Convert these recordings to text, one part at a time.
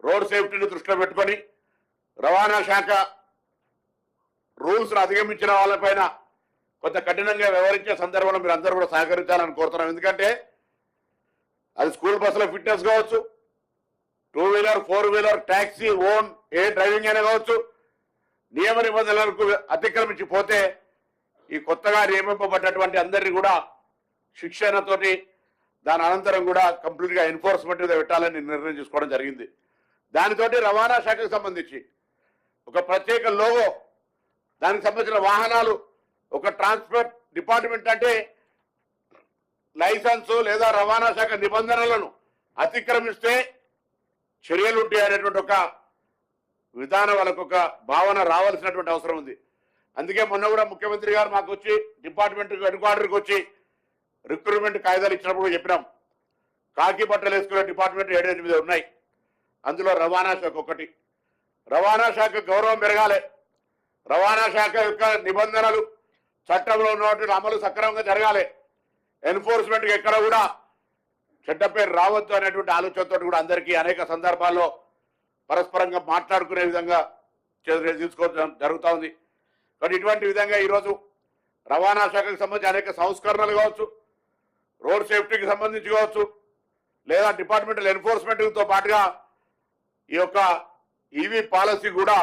Road సేఫ్టీని దృష్టిలో పెట్టుకొని రవాణా శాఖ రూల్స్ అధిగమించిన వాళ్ళపైన కొంత కఠినంగా వ్యవహరించే సందర్భంలో మీరు అందరూ కూడా సహకరించాలని కోరుతున్నాం ఎందుకంటే అది స్కూల్ బస్సులో ఫిట్నెస్ కావచ్చు two wheeler four wheeler taxi own ఏ డ్రైవింగ్ అయినా కావచ్చు నియమ నిబంధనలకు అతిక్రమించి పోతే ఈ కొత్తగా నియమింపబడ్డటువంటి అందరినీ కూడా శిక్షణతోటి దాని అనంతరం కూడా కంప్లీట్గా ఎన్ఫోర్స్మెంట్ మీద పెట్టాలని నిర్ణయం తీసుకోవడం జరిగింది. దానితోటి రవాణా శాఖకు సంబంధించి ఒక ప్రత్యేక లోగో దానికి సంబంధించిన వాహనాలు ఒక ట్రాన్స్పోర్ట్ డిపార్ట్మెంట్ అంటే లైసెన్సు లేదా రవాణా శాఖ నిబంధనలను అతిక్రమిస్తే చర్యలు ఉంటాయి అనేటువంటి ఒక విధానం వాళ్ళకు ఒక భావన రావాల్సినటువంటి అవసరం ఉంది. అందుకే మొన్న కూడా ముఖ్యమంత్రి గారు మాకు వచ్చి డిపార్ట్మెంట్ హెడ్ క్వార్టర్కి వచ్చి రిక్రూట్మెంట్ కాయిదాలు ఇచ్చినప్పుడు చెప్పినాం. కాకి బట్టలు వేసుకునే డిపార్ట్మెంట్ ఏడు ఎనిమిది ఉన్నాయి. అందులో రవాణా శాఖ ఒకటి. రవాణా శాఖ గౌరవం పెరగాలి. రవాణా శాఖ యొక్క నిబంధనలు చట్టంలో ఉన్నటువంటి అమలు సక్రమంగా జరగాలి. ఎన్ఫోర్స్మెంట్కి ఎక్కడ కూడా చెడ్డ పేరు రావద్దు అనేటువంటి ఆలోచనతో కూడా అందరికీ అనేక సందర్భాల్లో పరస్పరంగా మాట్లాడుకునే విధంగా చర్యలు తీసుకోవడం జరుగుతూ ఉంది. కానీ ఇటువంటి విధంగా ఈరోజు రవాణా శాఖకు సంబంధించి అనేక సంస్కరణలు కావచ్చు రోడ్ సేఫ్టీకి సంబంధించి కావచ్చు లేదా డిపార్ట్మెంటల్ ఎన్ఫోర్స్మెంట్తో పాటుగా ఈ యొక్క ఈవీ పాలసీ కూడా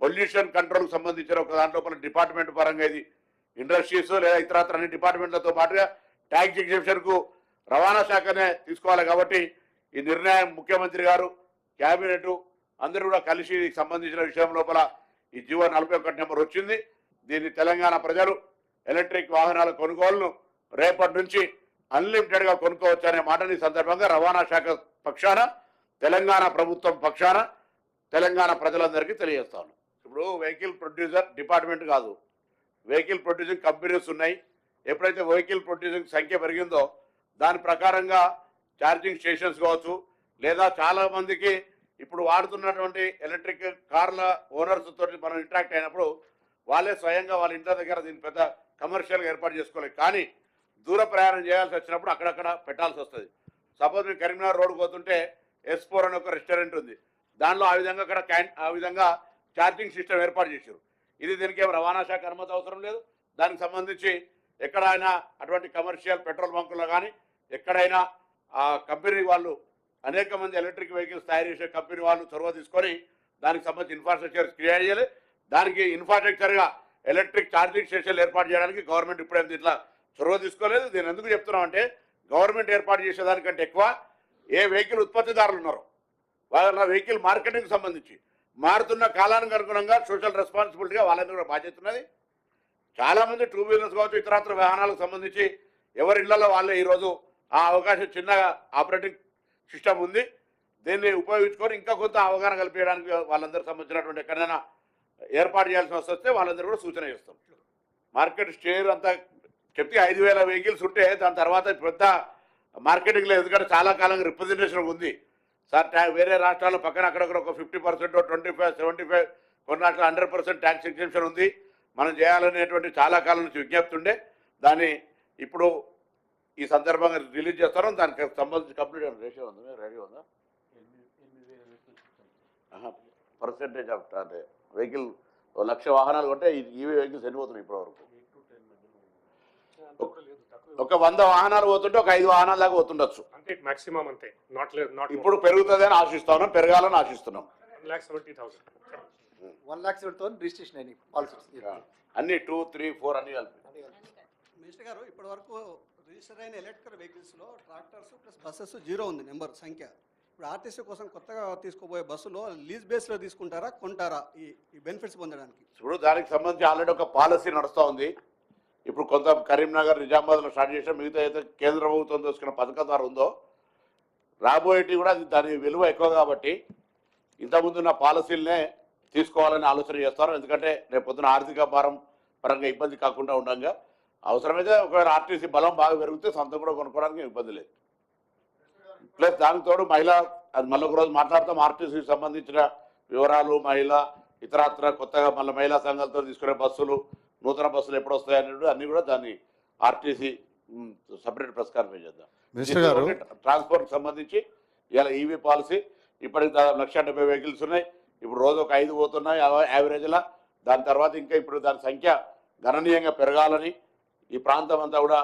పొల్యూషన్ కంట్రోల్ సంబంధించిన ఒక దాంట్లో డిపార్ట్మెంట్ పరంగా ఇది ఇండస్ట్రీస్ లేదా ఇతరత్ర అన్ని డిపార్ట్మెంట్లతో పాటుగా ట్యాక్స్ ఎగ్జిబిషన్కు రవాణా శాఖనే తీసుకోవాలి కాబట్టి ఈ నిర్ణయం ముఖ్యమంత్రి గారు కేబినెట్ అందరూ కూడా కలిసి సంబంధించిన విషయం లోపల ఈ జీవో నలభై ఒకటి నెంబర్ వచ్చింది. దీన్ని తెలంగాణ ప్రజలు ఎలక్ట్రిక్ వాహనాల కొనుగోలును రేపటి నుంచి అన్లిమిటెడ్గా కొనుక్కోవచ్చు అనే మాటని ఈ సందర్భంగా రవాణా శాఖ పక్షాన తెలంగాణ ప్రభుత్వం పక్షాన తెలంగాణ ప్రజలందరికీ తెలియజేస్తాను. ఇప్పుడు వెహికల్ ప్రొడ్యూసర్ డిపార్ట్మెంట్ కాదు. వెహికల్ ప్రొడ్యూసింగ్ కంపెనీస్ ఉన్నాయి. ఎప్పుడైతే వెహికల్ ప్రొడ్యూసింగ్ సంఖ్య పెరిగిందో దాని ప్రకారంగా ఛార్జింగ్ స్టేషన్స్ కావచ్చు లేదా చాలా మందికి ఇప్పుడు వాడుతున్నటువంటి ఎలక్ట్రిక్ కార్ల ఓనర్స్ తోటి మనం ఇంటరాక్ట్ అయినప్పుడు వాళ్ళే స్వయంగా వాళ్ళ ఇంటి దగ్గర దీన్ని పెద్ద కమర్షియల్గా ఏర్పాటు చేసుకోలేదు కానీ దూర ప్రయాణం చేయాల్సి వచ్చినప్పుడు అక్కడక్కడ పెట్టాల్సి వస్తుంది. సపోజ్ మీరు కరీంనగర్ రోడ్ పోతుంటే ఎస్ ఫోర్ అని ఒక రెస్టారెంట్ ఉంది. దానిలో ఆ విధంగా అక్కడ క్యాన్ ఆ విధంగా ఛార్జింగ్ సిస్టమ్ ఏర్పాటు చేశారు. ఇది దీనికి ఏం రవాణా శాఖ అనుమతి అవసరం లేదు. దానికి సంబంధించి ఎక్కడైనా అటువంటి కమర్షియల్ పెట్రోల్ బంకుల్లో కానీ ఎక్కడైనా ఆ కంపెనీ వాళ్ళు అనేక మంది ఎలక్ట్రిక్ వెహికల్స్ తయారు చేసే కంపెనీ వాళ్ళు చొరవ తీసుకొని దానికి సంబంధించి ఇన్ఫ్రాస్ట్రక్చర్ క్రియేట్ చేయాలి. దానికి ఇన్ఫ్రాస్ట్రక్చర్గా ఎలక్ట్రిక్ ఛార్జింగ్ స్టేషన్లు ఏర్పాటు చేయడానికి గవర్నమెంట్ ఇప్పుడే ఇట్లా చొరవ తీసుకోలేదు. దీని ఎందుకు చెప్తున్నాం అంటే గవర్నమెంట్ ఏర్పాటు చేసేదానికంటే ఎక్కువ ఏ వెహికల్ ఉత్పత్తిదారులు ఉన్నారో. వాళ్ళ వెహికల్ మార్కెటింగ్ సంబంధించి మారుతున్న కాలానికి అనుగుణంగా సోషల్ రెస్పాన్సిబిలిటీగా వాళ్ళ మీద కూడా బాధ్యత ఉన్నది. చాలామంది టూ వీలర్స్ కావచ్చు ఇతరత్ర వాహనాలకు సంబంధించి ఎవరి ఇళ్ళలో వాళ్ళే ఈరోజు ఆ అవకాశం చిన్న ఆపరేటింగ్ సిస్టమ్ ఉంది. దీన్ని ఉపయోగించుకొని ఇంకా కొంత అవగాహన కల్పించడానికి వాళ్ళందరూ సంబంధించినటువంటి ఎక్కడైనా ఏర్పాటు చేయాల్సిన వస్తే వాళ్ళందరూ కూడా సూచన చేస్తాం మార్కెట్ షేర్ అంతా చెప్తే ఐదు వేల వెహికల్స్ ఉంటే దాని తర్వాత పెద్ద మార్కెటింగ్ లేదు ఎందుకంటే చాలా కాలంగా రిప్రజెంటేషన్ ఉంది. సార్ వేరే రాష్ట్రాల్లో పక్కన అక్కడక్కడ ఒక fifty percent twenty five seventy five కొన్ని రాష్ట్రాలు హండ్రెడ్ పర్సెంట్ ట్యాక్స్ ఎగ్జెంప్షన్ ఉంది. మనం చేయాలనేటువంటి చాలా కాలం నుంచి విజ్ఞప్తి ఉండే. దాన్ని ఇప్పుడు ఈ సందర్భంగా రిలీజ్ చేస్తారు దానికి సంబంధించి కంప్లీట్ రేషియో ఉంది? రెడీ ఉందా? పర్సెంటేజ్ ఆఫ్ అంటే వెహికల్ లక్ష వాహనాలు కొంటే ఈవీ వెహికల్స్ ఎన్ని పోతున్నాయి ఇప్పటివరకు. ఒక వంద వాహనాలు పోతుంటే ఒక ఐదు వాహనాల దాకా పోతుండొచ్చు. అంతే మాక్సిమం అంతే. నాట్ లేదు నాట్ ఇప్పుడు పెరుగుతుందని ఆశిస్తున్నాం పెరగాలని ఆశిస్తున్నాం. One lakh seventy thousand registration అయినాయి పాలసీస్ అన్ని టూ త్రీ ఫోర్ అన్ని కలిపి. మినిస్టర్ గారు ఇప్పటి వరకు రిజిస్టర్ అయిన ఎలక్ట్రికల్ వెహికల్స్లో ట్రాక్టర్స్ ప్లస్ బస్సెస్ జీరో ఉంది నెంబర్ సంఖ్య. ఇప్పుడు ఆర్టీసీ కోసం కొత్తగా తీసుకోబోయే బస్సులో లీజ్ బేస్లో తీసుకుంటారా కొంటారా? ఈ ఈ బెనిఫిట్స్ పొందడానికి. ఇప్పుడు దానికి సంబంధించి ఆల్రెడీ ఒక పాలసీ నడుస్తూ ఉంది. ఇప్పుడు కొంత కరీంనగర్ నిజామాబాద్లో స్టార్ట్ చేసిన మిగతా అయితే కేంద్ర ప్రభుత్వం తీసుకున్న పథకం ద్వారా ఉందో రాబోయేటి కూడా అది దాని విలువ ఎక్కువ కాబట్టి ఇంతకుముందు ఉన్న పాలసీలనే తీసుకోవాలని ఆలోచన చేస్తారు. ఎందుకంటే రేపు పొద్దున ఆర్థిక భారం పరంగా ఇబ్బంది కాకుండా ఉండగా అవసరమైతే ఒకవేళ ఆర్టీసీ బలం బాగా పెరిగితే సొంతం కూడా కొనుక్కోవడానికి ఇబ్బంది లేదు. ప్లస్ దానికి తోడు మహిళ అది మళ్ళీ ఒక రోజు మాట్లాడతాం ఆర్టీసీకి సంబంధించిన వివరాలు మహిళ ఇతరత్ర కొత్తగా మళ్ళీ మహిళా సంఘాలతో తీసుకునే బస్సులు నూతన బస్సులు ఎప్పుడు వస్తాయి అనేది అన్ని కూడా దాన్ని ఆర్టీసీ సపరేట్ ప్రెస్ కాన్ఫరెన్స్ చేద్దాం. ట్రాన్స్పోర్ట్ సంబంధించి ఇలా ఈవీ పాలసీ ఇప్పటికి దాదాపు లక్ష డెబ్బై వెహికల్స్ ఉన్నాయి. ఇప్పుడు రోజు ఒక ఐదు పోతున్నాయి యావరేజ్లా. దాని తర్వాత ఇంకా ఇప్పుడు దాని సంఖ్య గణనీయంగా పెరగాలని ఈ ప్రాంతం అంతా కూడా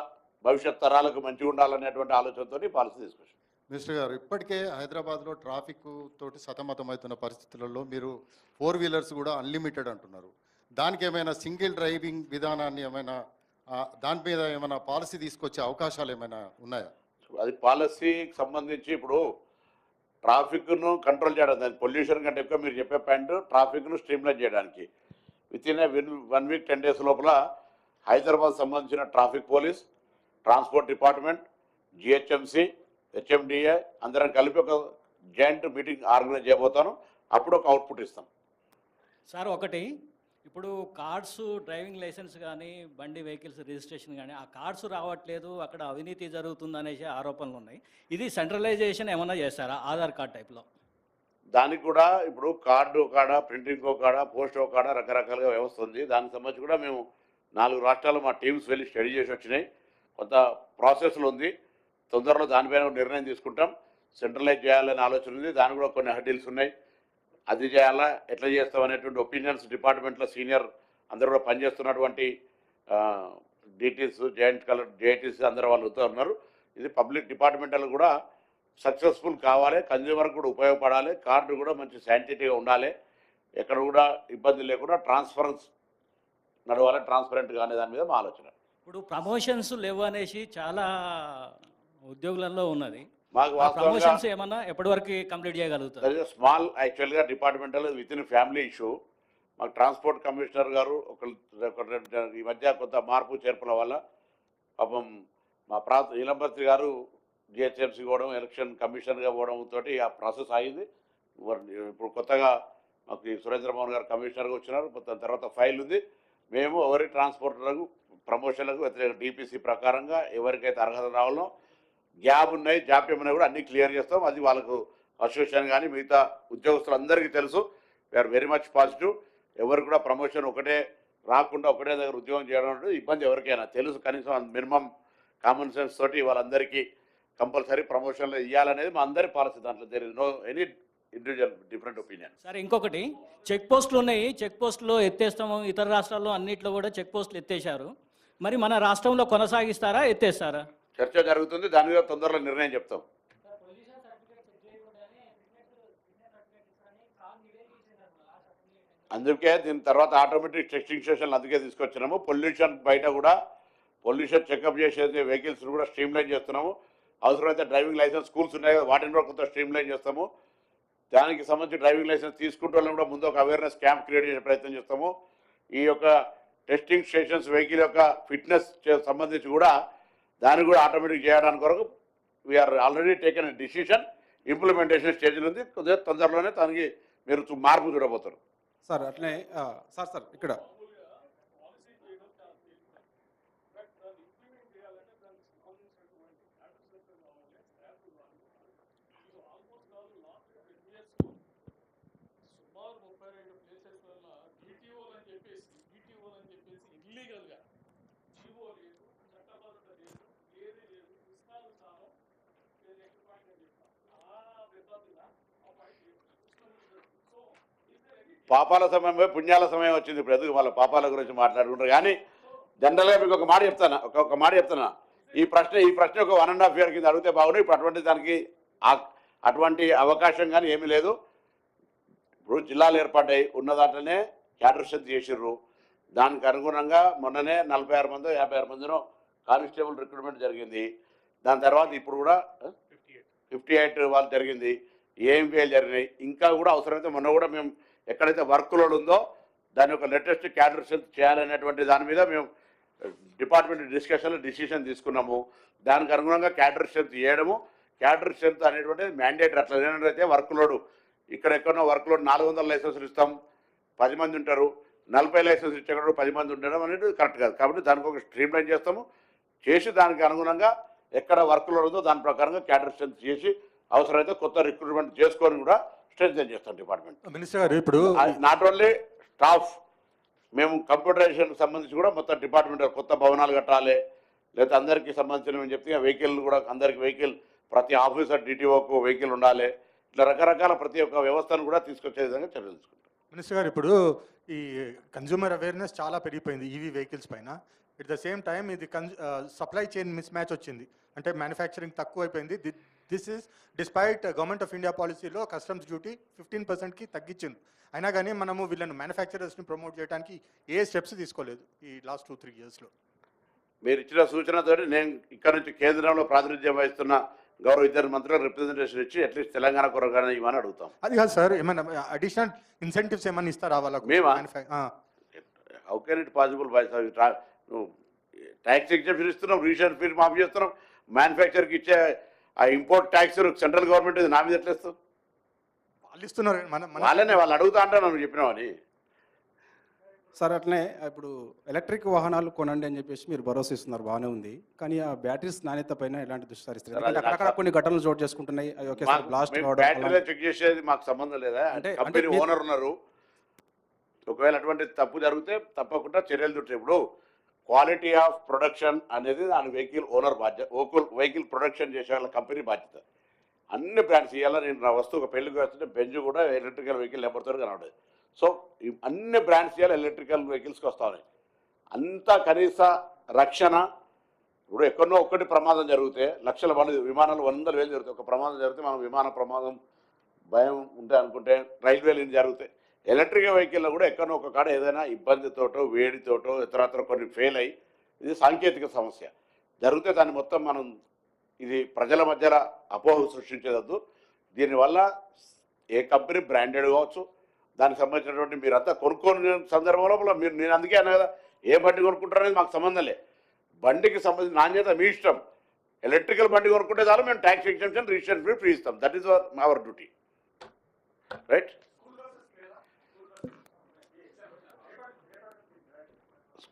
భవిష్యత్ తరాలకు మంచిగా ఉండాలనేటువంటి ఆలోచనతో పాలసీ తీసుకొచ్చాం. మినిస్టర్ గారు ఇప్పటికే హైదరాబాద్లో ట్రాఫిక్ తోటి సతమతమవుతున్న పరిస్థితులలో మీరు ఫోర్ వీలర్స్ కూడా అన్లిమిటెడ్ అంటున్నారు. దానికి ఏమైనా సింగిల్ డ్రైవింగ్ విధానాన్ని ఏమైనా దాని మీద ఏమైనా పాలసీ తీసుకొచ్చే అవకాశాలు ఏమైనా ఉన్నాయా? అది పాలసీకి సంబంధించి ఇప్పుడు ట్రాఫిక్ను కంట్రోల్ చేయడం దాని పొల్యూషన్ కంటే ఎక్కువ మీరు చెప్పే పాయింట్ ట్రాఫిక్ను స్ట్రీమ్లైన్ చేయడానికి. Within one week ten days లోపల హైదరాబాద్ సంబంధించిన traffic police transport department GHMC HMDA అందరం కలిపి ఒక జాయింట్ మీటింగ్ ఆర్గనైజ్ చేయబోతాను. అప్పుడు ఒక అవుట్పుట్ ఇస్తాం. సార్ ఒకటి ఇప్పుడు కార్డ్స్ డ్రైవింగ్ లైసెన్స్ కానీ బండి వెహికల్స్ రిజిస్ట్రేషన్ కానీ ఆ కార్డ్స్ రావట్లేదు అక్కడ అవినీతి జరుగుతుంది అనేసి ఆరోపణలు ఉన్నాయి. ఇది సెంట్రలైజేషన్ ఏమైనా చేస్తారా ఆధార్ కార్డ్ టైప్లో? దానికి కూడా ఇప్పుడు కార్డు కాడ ప్రింటింగ్ కాడ పోస్ట్ కాడ రకరకాలుగా వ్యవస్థ ఉంది. దానికి సంబంధించి కూడా మేము నాలుగు రాష్ట్రాలు మా టీమ్స్ వెళ్ళి స్టడీ చేసి వచ్చినాయి. కొంత ప్రాసెస్లు ఉంది. తొందరలో దానిపైన నిర్ణయం తీసుకుంటాం. సెంట్రలైజ్ చేయాలనే ఆలోచన ఉంది. దానికి కూడా కొన్ని హడ్డీల్స్ ఉన్నాయి. అది చేయాలా? ఎట్లా చేస్తాం అనేటువంటి ఒపీనియన్స్ డిపార్ట్మెంట్లో సీనియర్ అందరూ కూడా పనిచేస్తున్నటువంటి డిటీస్ జాయింట్ కలర్ జేఐటీస్ అందరూ వాళ్ళు వస్తూ ఉన్నారు ఇది పబ్లిక్ డిపార్ట్మెంటల్ కూడా సక్సెస్ఫుల్ కావాలి. కన్జ్యూమర్ కూడా ఉపయోగపడాలి. కార్డు కూడా మంచి శాంటిటీగా ఉండాలి. ఎక్కడ కూడా ఇబ్బంది లేకుండా ట్రాన్స్ఫరెన్స్ నడవాలి. ట్రాన్స్పరెంట్గా అనే దాని మీద మా ఆలోచన. ఇప్పుడు ప్రమోషన్స్ లేవు అనేసి చాలా ఉద్యోగులలో ఉన్నది. మాకు ప్రమోషన్స్ ఏమన్నా ఎప్పటి వరకు కంప్లీట్ చేయగలుగుతారు? స్మాల్ యాక్చువల్గా departmental within family issue మాకు ట్రాన్స్పోర్ట్ కమిషనర్ గారు ఒక ఈ మధ్య కొంత మార్పు చేర్పుల వల్ల పాపం మా ప్రాంత నీలంపత్రి గారు జిహెచ్ఎంసీ పోవడం ఎలక్షన్ కమిషనర్గా పోవడం తోటి ఆ ప్రాసెస్ అయింది ఇప్పుడు కొత్తగా మాకు సురేంద్ర మోహన్ గారు కమిషనర్గా వచ్చినారు. మొత్తం తర్వాత ఫైల్ ఉంది. మేము ఎవరి ట్రాన్స్పోర్టర్లకు ప్రమోషన్లకు వ్యతిరేక డిపిసి ప్రకారంగా ఎవరికైతే అర్హత రావాలో గ్యాప్ ఉన్నాయి జాప్యం ఉన్నాయి కూడా అన్ని క్లియర్ చేస్తాం. అది వాళ్ళకు అసోసియేషన్ కానీ మిగతా ఉద్యోగస్తులందరికీ తెలుసు. వీఆర్ వెరీ మచ్ పాజిటివ్ ఎవరు కూడా ప్రమోషన్ ఒకటే రాకుండా ఒకటే దగ్గర ఉద్యోగం చేయడం అంటే ఇబ్బంది ఎవరికైనా. తెలుసు కనీసం మినిమం కామన్ సెన్స్ తోటి వాళ్ళందరికీ కంపల్సరీ ప్రమోషన్లు ఇవ్వాలనేది మా అందరి పాలసీ దాంట్లో. There is no any individual different opinion sir ఇంకొకటి చెక్ పోస్టులు ఉన్నాయి. చెక్ పోస్టులు ఎత్తేస్తాము. ఇతర రాష్ట్రాల్లో అన్నిట్లో కూడా చెక్ పోస్టులు ఎత్తేసారు మరి మన రాష్ట్రంలో కొనసాగిస్తారా ఎత్తేస్తారా? చర్చ జరుగుతుంది దాని మీద తొందరలో నిర్ణయం చెప్తాం. అందుకే దీని తర్వాత ఆటోమేటిక్ టెస్టింగ్ స్టేషన్లు అందుకే తీసుకొచ్చినాము. పొల్యూషన్ బయట కూడా పొల్యూషన్ చెకప్ చేసే వెహికల్స్ కూడా స్ట్రీమ్ లైన్ చేస్తున్నాము. అవసరమైతే డ్రైవింగ్ లైసెన్స్ స్కూల్స్ ఉన్నాయి కదా వాటిని కూడా కొంత స్ట్రీమ్ లైన్ చేస్తాము. దానికి సంబంధించి డ్రైవింగ్ లైసెన్స్ తీసుకుంటే కూడా ముందు ఒక అవేర్నెస్ క్యాంప్ క్రియేట్ చేసే ప్రయత్నం చేస్తాము. ఈ యొక్క టెస్టింగ్ స్టేషన్స్ వెహికల్ యొక్క ఫిట్నెస్ సంబంధించి కూడా దాన్ని కూడా ఆటోమేటిక్ చేయడానికి కొరకు we're already taken decision implementation స్టేజ్లో ఉంది. కొద్దిగా తొందరలోనే దానికి మీరు మార్పు చూడబోతారు సార్ అట్లే సార్ సార్ ఇక్కడ సుమారు ముప్పై రెండు ప్లేసెస్ వల్ల డిటిఓలు అని చెప్పేసి డిటిఓలు అని చెప్పేసి ఇల్లీగల్గా జీవో లేదు చట్టబద్ధత లేదు ఏది లేదు కృష్ణాలు స్థానం నేను నెక్స్ట్ పాయింట్ అని చెప్తాను ఆ పద్ధతిగా ఆ పాయింట్ లేదు కృష్ణ సో పాపాల సమయం పోయి పుణ్యాల సమయం వచ్చింది ఇప్పుడు ఎందుకు వాళ్ళ పాపాల గురించి మాట్లాడుకుంటారు? కానీ జనరల్గా మీకు ఒక మాట చెప్తాను? ఒక ఒక మాట చెప్తున్నా ఈ ప్రశ్న ఈ ప్రశ్న ఒక వన్ అండ్ హాఫ్ ఇయర్ కింద అడిగితే బాగుంది ఇప్పుడు అటువంటి దానికి అటువంటి అవకాశం కానీ ఏమీ లేదు. ఇప్పుడు జిల్లాలు ఏర్పడ్డాయి. ఉన్న దాంట్లోనే క్యాడర్షన్ చేసిర్రు దానికి అనుగుణంగా మొన్ననే నలభై ఆరు మంది యాభై ఆరు మందినో కానిస్టేబుల్ రిక్రూట్మెంట్ జరిగింది. దాని తర్వాత ఇప్పుడు కూడా ఫిఫ్టీ ఎయిట్. ఫిఫ్టీ ఎయిట్ వాళ్ళు జరిగింది. ఏఎంపీఎల్ జరిగినాయి. ఇంకా కూడా అవసరమైతే మొన్న కూడా మేము ఎక్కడైతే వర్క్ లోడ్ ఉందో దాని యొక్క లేటెస్ట్ క్యాడర్ స్ట్రెంత్ చేయాలనేటువంటి దాని మీద మేము eh, డిపార్ట్మెంట్ డిస్కషన్లో డిసిషన్ తీసుకున్నాము. దానికి అనుగుణంగా క్యాడర్ స్ట్రెంత్ చేయడము క్యాడర్ స్ట్రెంత్ అనేటువంటిది మ్యాండేట్ అట్లా లేనట్లయితే వర్క్ లోడ్. ఇక్కడ ఎక్కడో వర్క్ లోడ్ నాలుగు వందల లైసెన్సులు ఇస్తాం. పది మంది ఉంటారు. నలభై లైసెన్స్ ఇచ్చేటప్పుడు పది మంది ఉండడం అనేది కరెక్ట్ కాదు. కాబట్టి దానికి ఒక స్ట్రీమ్ లైన్ చేస్తాము. చేసి దానికి అనుగుణంగా ఎక్కడ వర్క్ లోడ్ ఉందో దాని ప్రకారంగా క్యాడర్ స్ట్రెంత్ చేసి అవసరమైతే కొత్త రిక్రూట్మెంట్ చేసుకొని కూడా స్ట్రెంగ్ చేస్తాం డిపార్ట్మెంట్. మినిస్టర్ గారు ఇప్పుడు నాట్ ఓన్లీ స్టాఫ్ మేము కంప్యూటరైజేషన్ సంబంధించి కూడా మొత్తం డిపార్ట్మెంట్ కొత్త భవనాలు కట్టాలి. లేదా అందరికీ సంబంధించిన మేము చెప్తే వెహికల్ కూడా అందరికి వెహికల్ ప్రతి ఆఫీసర్ డిటిఓకు వెహికల్ ఉండాలి. ఇట్లా రకరకాల ప్రతి ఒక్క వ్యవస్థను కూడా తీసుకొచ్చే విధంగా చర్యలు తీసుకుంటాం. మినిస్టర్ గారు ఇప్పుడు ఈ కన్జ్యూమర్ అవేర్నెస్ చాలా పెరిగిపోయింది ఈవీ వెహికల్స్ పైన. ఎట్ ద సేమ్ టైం ఇది కన్ సప్లై చైన్ మిస్ మ్యాచ్ వచ్చింది. అంటే మ్యానుఫ్యాక్చరింగ్ తక్కువ అయిపోయింది this is despite government of India పాలసీలో కస్టమ్స్ డ్యూటీ ఫిఫ్టీన్ పర్సెంట్కి తగ్గించింది. అయినా కానీ మనము వీళ్ళని మ్యానుఫ్యాక్చరర్స్ని ప్రమోట్ చేయడానికి ఏ స్టెప్స్ తీసుకోలేదు ఈ లాస్ట్ టూ త్రీ ఇయర్స్లో మీరు ఇచ్చిన సూచనతో నేను ఇక్కడ నుంచి కేంద్రంలో ప్రాతినిధ్యం వహిస్తున్న గౌరవ ఇద్దరు మంత్రులకు రిప్రజెంటేషన్ ఇచ్చి అట్లీస్ట్ తెలంగాణ కొరగానే ఇవ్వని అడుగుతాం. అది కాదు సార్ ఏమైనా అడిషనల్ ఇన్సెంటివ్స్ ఏమైనా ఇస్తారా వాళ్ళకు? మేమా? How can it possible by tax exemption ఇస్తున్నాం రీసెంట్ ఫీజ్ మాఫీ చేస్తున్నాం మ్యానుఫ్యాక్చర్కి ఇచ్చే ఆ ఇంపోర్ట్ ట్యాక్స్ సెంట్రల్ గవర్నమెంట్ ఇది నా మీద వాళ్ళు ఇస్తున్నారు మన మన వాళ్ళనే వాళ్ళు అడుగుతా అంటే నన్ను చెప్పినామని సార్ అట్లనే ఇప్పుడు ఎలక్ట్రిక్ వాహనాలు కొనండి అని చెప్పేసి మీరు భరోసా ఇస్తున్నారు బాగానే ఉంది. కానీ ఆ బ్యాటరీస్ నాణ్యత పైన ఎలాంటి దృష్టి సారిస్తారు? సార్, ఎందుకంటే అది అక్కడక్కడ నాకు- కొన్ని ఘటనలు చోటు చేసుకుంటున్నాయి బ్లాస్ట్ బ్యాటరీలో చెక్ చేసేది మాకు సంబంధం లేదా? అంటే- కంపెనీ ఓనర్ ఉన్నారు. ఒకవేళ అటువంటి తప్పు జరిగితే తప్పకుండా చర్యలు ఇప్పుడు క్వాలిటీ ఆఫ్ ప్రొడక్షన్ అనేది దాని వెహికల్ ఓనర్ బాధ్యత ఓకుల్ వెహికల్ ప్రొడక్షన్ చేసే వాళ్ళ కంపెనీ బాధ్యత. అన్ని బ్రాండ్స్ ఇవాళ నేను నా వస్తువు ఒక పెళ్ళికి వస్తుంటే బెంజ్ కూడా ఎలక్ట్రికల్ వెహికల్ నెంబర్తో కనబడదు. సో అన్ని బ్రాండ్స్ ఇవాళ ఎలక్ట్రికల్ వెహికల్స్కి వస్తాయి అంత కనీస రక్షణ. ఇప్పుడు ఎక్కడో ఒక్కటి ప్రమాదం జరిగితే లక్షల మంది విమానాలు వందల వేలు జరుగుతాయి. ఒక ప్రమాదం జరిగితే మనం విమాన ప్రమాదం భయం ఉంటే అనుకుంటే రైల్వేలు ఇన్ని జరుగుతాయి ఎలక్ట్రిక్ వెహికల్లో కూడా ఎక్కడో ఒక కాడ ఏదైనా ఇబ్బందితోటో వేడితోటో ఇతరత్ర కొన్ని ఫెయిల్ అయ్యి ఇది సాంకేతిక సమస్య. జరిగితే దాన్ని మొత్తం మనం ఇది ప్రజల మధ్యలో అపోహ సృష్టించదద్దు. దీనివల్ల ఏ కంపెనీ బ్రాండెడ్ కావచ్చు దానికి సంబంధించినటువంటి మీరంతా కొనుక్కోని సందర్భంలో మీరు నేను అందుకే అన్నా కదా ఏ బండి కొనుక్కుంటారనేది మాకు సంబంధం లే. బండికి సంబంధించిన నాణ్యత మీ ఇష్టం. ఎలక్ట్రికల్ బండి కొనుక్కుంటే చాలు మేము tax exemption registration fee free ఇస్తాం. That is our duty right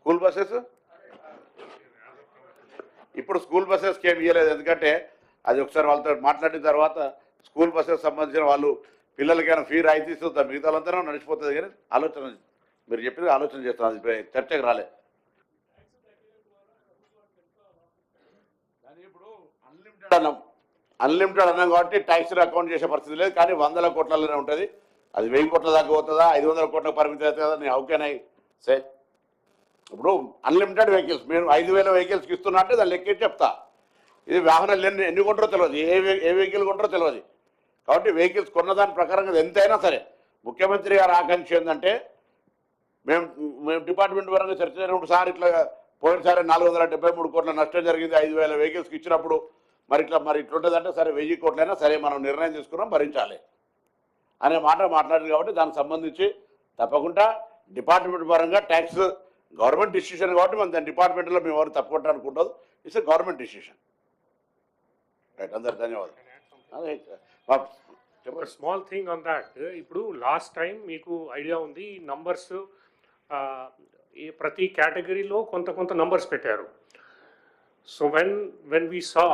school buses? ఇప్పుడు స్కూల్ బస్సెస్కి ఏమి ఇవ్వలేదు ఎందుకంటే అది ఒకసారి వాళ్ళతో మాట్లాడిన తర్వాత స్కూల్ బస్సెస్ సంబంధించిన వాళ్ళు పిల్లలకైనా ఫీ రాయితీ ఇస్తుంటారు మిగతా వాళ్ళంతా నడిచిపోతుంది కానీ ఆలోచన మీరు చెప్పిన ఆలోచన చేస్తాను అది చర్చకు రాలే. అన్లిమిటెడ్ అన్నాం. అన్లిమిటెడ్ అన్నాం కాబట్టి ట్యాక్స్ అకౌంట్ చేసే పరిస్థితి లేదు. కానీ వందల కోట్లలోనే ఉంటుంది. అది వెయ్యి కోట్ల దాకా పోతుందా? ఐదు వందల కోట్ల పరిమితి అవుతుంది? కదా నేను హౌకెన్ అయి సే ఇప్పుడు అన్లిమిటెడ్ వెహికల్స్ మేము ఐదు వేల వెహికల్స్కి ఇస్తున్నా అంటే దాన్ని లెక్కేసి చెప్తా. ఇది వాహనాలు ఎన్ని ఎన్ని కొంటారో తెలియదు ఏ ఏ వెహికల్ కొంటారో తెలియదు కాబట్టి వెహికల్స్ కొన్న దాని ప్రకారంగా ఎంతైనా సరే. ముఖ్యమంత్రి గారు ఆకాంక్ష ఏంటంటే మేము మేము డిపార్ట్మెంట్ పరంగా చర్చ జరిగినప్పుడు సార్ ఇట్లా పోయినసారి నాలుగు వందల డెబ్బై మూడు కోట్ల నష్టం జరిగింది. ఐదు వేల వెహికల్స్కి ఇచ్చినప్పుడు మరి ఇట్లా మరి ఇట్లుంటుందంటే సరే వెయ్యి కోట్లైనా సరే మనం నిర్ణయం తీసుకున్నాం భరించాలి. అనే మాట మాట్లాడారు కాబట్టి దానికి సంబంధించి తప్పకుండా డిపార్ట్మెంట్ పరంగా ట్యాక్స్ గవర్నమెంట్ డిసిషన్ కాబట్టి మన దాని డిపార్ట్మెంట్లో మేము ఎవరు తప్పకుండా అనుకుంటాం ఇట్స్ గవర్నమెంట్ డిసిషన్. రైట్ అందరు ధన్యవాదాలు. స్మాల్ థింగ్ ఆన్ దాట్ ఇప్పుడు లాస్ట్ టైం మీకు ఐడియా ఉంది నంబర్స్ ప్రతి కేటగిరీలో కొంత కొంత నంబర్స్ పెట్టారు. So when when we saw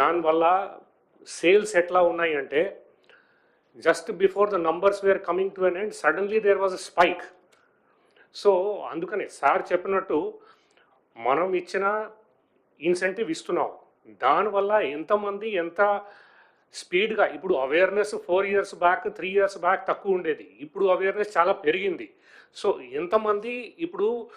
దానివల్ల సేల్స్ ఎట్లా ఉన్నాయి అంటే just before the numbers were coming to an end suddenly there was a spike so అందుకనే సార్ చెప్పినట్టు మనం ఇచ్చిన ఇన్సెంటివ్ ఇస్తున్నాం. దానివల్ల ఎంతమంది ఎంత స్పీడ్గా ఇప్పుడు awareness four years back three years back తక్కువ ఉండేది. ఇప్పుడు అవేర్నెస్ చాలా పెరిగింది. సో ఎంతమంది ఇప్పుడు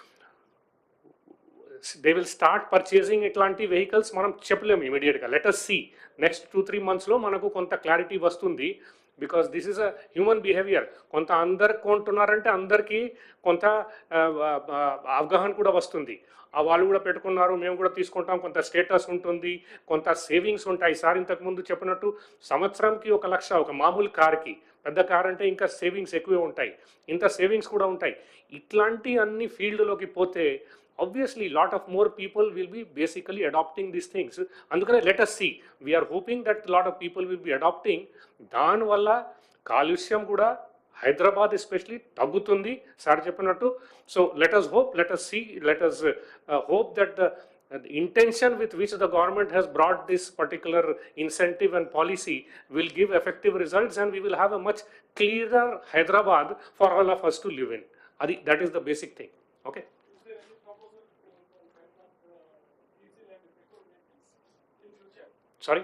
దే విల్ స్టార్ట్ పర్చేసింగ్ ఇట్లాంటి వెహికల్స్ మనం చెప్పలేము ఇమీడియట్గా. Let see. Next two three మంత్స్లో మనకు కొంత క్లారిటీ వస్తుంది. Because this is a human behaviour కొంత అందరు కొంటున్నారంటే అందరికీ కొంత అవగాహన కూడా వస్తుంది. ఆ వాళ్ళు కూడా పెట్టుకున్నారు మేము కూడా తీసుకుంటాం కొంత స్టేటస్ ఉంటుంది కొంత సేవింగ్స్ ఉంటాయి. సార్ ఇంతకుముందు చెప్పినట్టు సంవత్సరంకి ఒక లక్ష ఒక మామూలు కార్కి పెద్ద కార్ అంటే ఇంకా సేవింగ్స్ ఎక్కువే ఉంటాయి. ఇంత సేవింగ్స్ కూడా ఉంటాయి. ఇట్లాంటి అన్ని ఫీల్డ్లోకి పోతే Obviously lot of more people will be basically adapting these things అందుకనే let us see we are hoping that lot of people will be adapting దానివల్ల కాలుష్యం కూడా హైదరాబాద్ ఎస్పెషలీ తగ్గుతుంది సార్ చెప్పినట్టు so let us hope let us see let us hope that the the intention with which the government has brought this particular incentive and policy will give effective results and we will have a much clearer Hyderabad for all of us to live in. Adi, that is the basic thing. Okay? Sorry?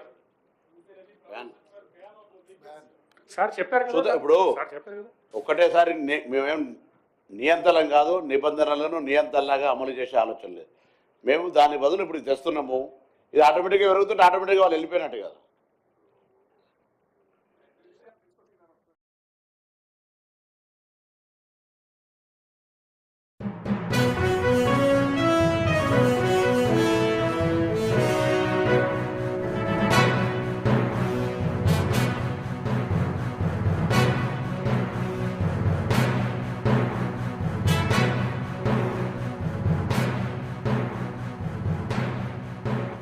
Sir చెప్పారు కదా. చూద్దాం ఇప్పుడు sir చెప్పారు కదా. ఒక్కటేసారి ని- మేమేం నియంత్రణం కాదు నిబంధనలను నియంత్రణలాగా అమలు చేసే ఆలోచన లేదు. మేము దాని బదులు ఇప్పుడు ఇది తెస్తున్నాము. ఇది ఆటోమేటిక్గా పెరుగుతుంటే ఆటోమేటిక్గా వాళ్ళు వెళ్ళిపోయినట్టు కదా.